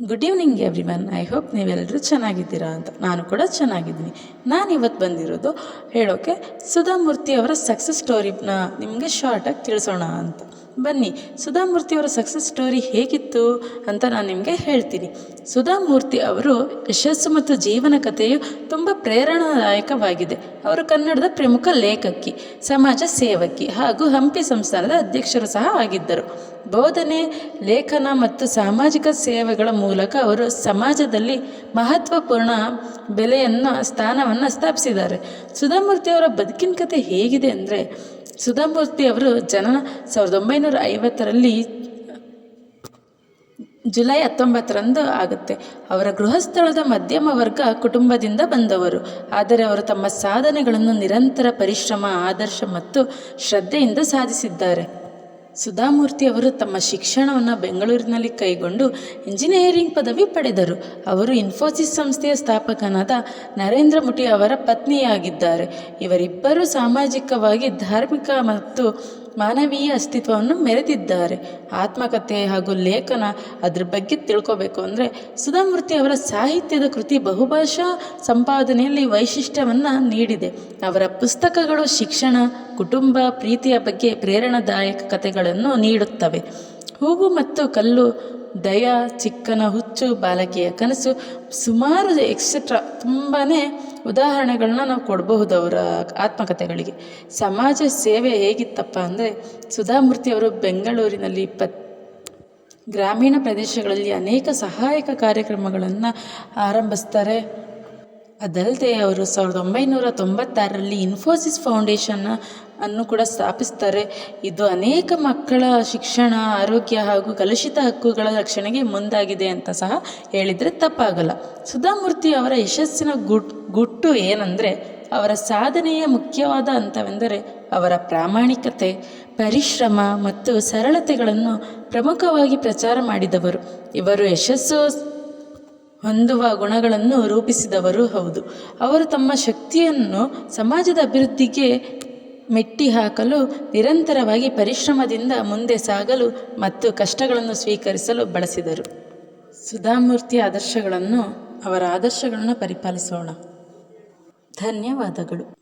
Good evening everyone I hope ನೀವೆಲ್ಲರೂ ಚೆನ್ನಾಗಿದ್ದೀರಾ ಅಂತ. ನಾನು ಕೂಡ ಚೆನ್ನಾಗಿದ್ದೀನಿ. ನಾನು ಇವತ್ತು ಬಂದಿರೋದು ಹೇಳೋಕ್ಕೆ ಸುಧಾಮೂರ್ತಿ ಅವರ ಸಕ್ಸಸ್ ಸ್ಟೋರಿನ ನಿಮಗೆ ಶಾರ್ಟಾಗಿ ತಿಳಿಸೋಣ ಅಂತ. ಬನ್ನಿ, ಸುಧಾಮೂರ್ತಿ ಅವರ ಸಕ್ಸಸ್ ಸ್ಟೋರಿ ಹೇಗಿತ್ತು ಅಂತ ನಾನು ನಿಮಗೆ ಹೇಳ್ತೀನಿ. ಸುಧಾಮೂರ್ತಿ ಅವರು ಯಶಸ್ಸು ಮತ್ತು ಜೀವನ ಕಥೆಯು ತುಂಬ ಪ್ರೇರಣಾದಾಯಕವಾಗಿದೆ. ಅವರು ಕನ್ನಡದ ಪ್ರಮುಖ ಲೇಖಕಿ, ಸಮಾಜ ಸೇವಕಿ ಹಾಗೂ ಹಂಪಿ ಸಂಸ್ಥಾನದ ಅಧ್ಯಕ್ಷರು ಸಹ ಆಗಿದ್ದರು. ಬೋಧನೆ, ಲೇಖನ ಮತ್ತು ಸಾಮಾಜಿಕ ಸೇವೆಗಳ ಮೂಲಕ ಅವರು ಸಮಾಜದಲ್ಲಿ ಮಹತ್ವಪೂರ್ಣ ಬೆಲೆಯನ್ನು, ಸ್ಥಾನವನ್ನು ಸ್ಥಾಪಿಸಿದ್ದಾರೆ. ಸುಧಾಮೂರ್ತಿ ಅವರ ಬದುಕಿನ ಕಥೆ ಹೇಗಿದೆ ಅಂದರೆ, ಸುಧಾಮೂರ್ತಿ ಅವರು ಜನನ ಸಾವಿರದ ಒಂಬೈನೂರ ಐವತ್ತರಲ್ಲಿ ಜುಲೈ ಹತ್ತೊಂಬತ್ತರಂದು ಆಗುತ್ತೆ. ಅವರ ಗೃಹಸ್ಥಳದ ಮಧ್ಯಮ ವರ್ಗ ಕುಟುಂಬದಿಂದ ಬಂದವರು. ಆದರೆ ಅವರು ತಮ್ಮ ಸಾಧನೆಗಳನ್ನು ನಿರಂತರ ಪರಿಶ್ರಮ, ಆದರ್ಶ ಮತ್ತು ಶ್ರದ್ಧೆಯಿಂದ ಸಾಧಿಸಿದ್ದಾರೆ. ಸುಧಾಮೂರ್ತಿ ಅವರು ತಮ್ಮ ಶಿಕ್ಷಣವನ್ನು ಬೆಂಗಳೂರಿನಲ್ಲಿ ಕೈಗೊಂಡು ಇಂಜಿನಿಯರಿಂಗ್ ಪದವಿ ಪಡೆದರು. ಅವರು ಇನ್ಫೋಸಿಸ್ ಸಂಸ್ಥೆಯ ಸ್ಥಾಪಕನಾದ ನರೇಂದ್ರ ಮುಟಿ ಅವರ ಪತ್ನಿಯಾಗಿದ್ದಾರೆ. ಇವರಿಬ್ಬರು ಸಾಮಾಜಿಕವಾಗಿ ಧಾರ್ಮಿಕ ಮತ್ತು ಮಾನವೀಯ ಅಸ್ತಿತ್ವವನ್ನು ಮೆರೆದಿದ್ದಾರೆ. ಆತ್ಮಕಥೆ ಹಾಗೂ ಲೇಖನ ಅದ್ರ ಬಗ್ಗೆ ತಿಳ್ಕೋಬೇಕು ಅಂದರೆ ಸುಧಾಮೂರ್ತಿ ಅವರ ಸಾಹಿತ್ಯದ ಕೃತಿ ಬಹುಭಾಷಾ ಸಂಪಾದನೆಯಲ್ಲಿ ವೈಶಿಷ್ಟ್ಯವನ್ನು ನೀಡಿದೆ. ಅವರ ಪುಸ್ತಕಗಳು ಶಿಕ್ಷಣ, ಕುಟುಂಬ, ಪ್ರೀತಿಯ ಬಗ್ಗೆ ಪ್ರೇರಣಾದಾಯಕ ಕಥೆಗಳನ್ನು ನೀಡುತ್ತವೆ. ಹೂವು ಮತ್ತು ಕಲ್ಲು, ದಯ, ಚಿಕ್ಕನ, ಹುಚ್ಚು, ಬಾಲಕಿಯ ಕನಸು, ಸುಮಾರು ಎಕ್ಸೆಟ್ರಾ ತುಂಬಾ ಉದಾಹರಣೆಗಳನ್ನ ನಾವು ಕೊಡಬಹುದು ಅವರ ಆತ್ಮಕಥೆಗಳಿಗೆ. ಸಮಾಜ ಸೇವೆ ಹೇಗಿತ್ತಪ್ಪ ಅಂದರೆ ಸುಧಾಮೂರ್ತಿಯವರು ಬೆಂಗಳೂರಿನಲ್ಲಿ ಇಪ್ಪತ್ತು ಗ್ರಾಮೀಣ ಪ್ರದೇಶಗಳಲ್ಲಿ ಅನೇಕ ಸಹಾಯಕ ಕಾರ್ಯಕ್ರಮಗಳನ್ನು ಆರಂಭಿಸ್ತಾರೆ. ಅದಲ್ಲದೆ ಅವರು ಸಾವಿರದ ಒಂಬೈನೂರ ತೊಂಬತ್ತಾರರಲ್ಲಿ ಇನ್ಫೋಸಿಸ್ ಫೌಂಡೇಶನ್ನ ಅನ್ನು ಕೂಡ ಸ್ಥಾಪಿಸ್ತಾರೆ. ಇದು ಅನೇಕ ಮಕ್ಕಳ ಶಿಕ್ಷಣ, ಆರೋಗ್ಯ ಹಾಗೂ ಕಲುಷಿತ ಹಕ್ಕುಗಳ ರಕ್ಷಣೆಗೆ ಮುಂದಾಗಿದೆ ಅಂತ ಸಹ ಹೇಳಿದರೆ ತಪ್ಪಾಗಲ್ಲ. ಸುಧಾಮೂರ್ತಿ ಅವರ ಯಶಸ್ಸಿನ ಗುಟ್, ಗುಟ್ಟು ಏನಂದರೆ ಅವರ ಸಾಧನೆಯ ಮುಖ್ಯವಾದ ಹಂತವೆಂದರೆ ಅವರ ಪ್ರಾಮಾಣಿಕತೆ, ಪರಿಶ್ರಮ ಮತ್ತು ಸರಳತೆಗಳನ್ನು ಪ್ರಮುಖವಾಗಿ ಪ್ರಚಾರ ಮಾಡಿದವರು. ಇವರು ಯಶಸ್ಸು ಹೊಂದುವ ಗುಣಗಳನ್ನು ರೂಪಿಸಿದವರು ಹೌದು. ಅವರು ತಮ್ಮ ಶಕ್ತಿಯನ್ನು ಸಮಾಜದ ಅಭಿವೃದ್ಧಿಗೆ ಮೆಟ್ಟಿ ಹಾಕಲು ನಿರಂತರವಾಗಿ ಪರಿಶ್ರಮದಿಂದ ಮುಂದೆ ಸಾಗಲು ಮತ್ತು ಕಷ್ಟಗಳನ್ನು ಸ್ವೀಕರಿಸಲು ಬಳಸಿದರು. ಸುಧಾಮೂರ್ತಿ ಆದರ್ಶಗಳನ್ನು ಅವರ ಆದರ್ಶಗಳನ್ನು ಪರಿಪಾಲಿಸೋಣ. ಧನ್ಯವಾದಗಳು.